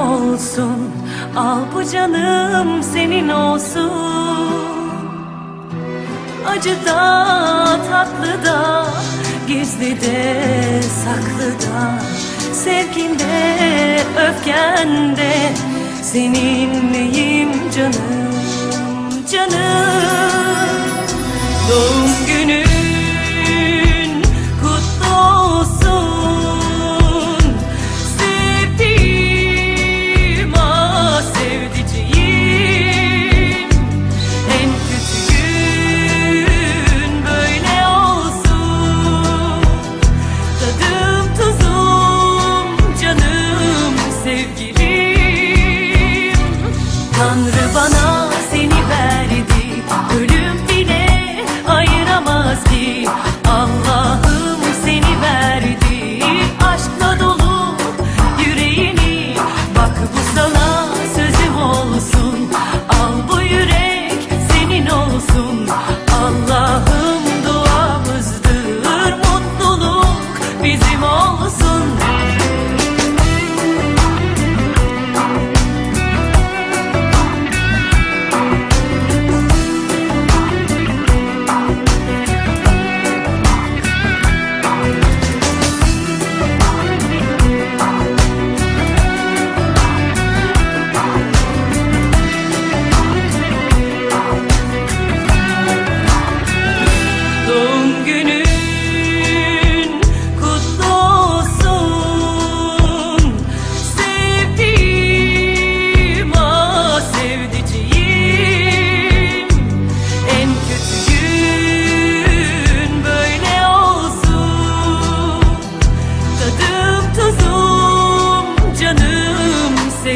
olsun. Al bu canım senin olsun. Acı da tatlı da Gizli de saklı da. Öfkende Seninleyim canım canım? Doğum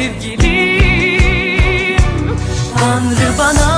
sevgilim. Tanrı bana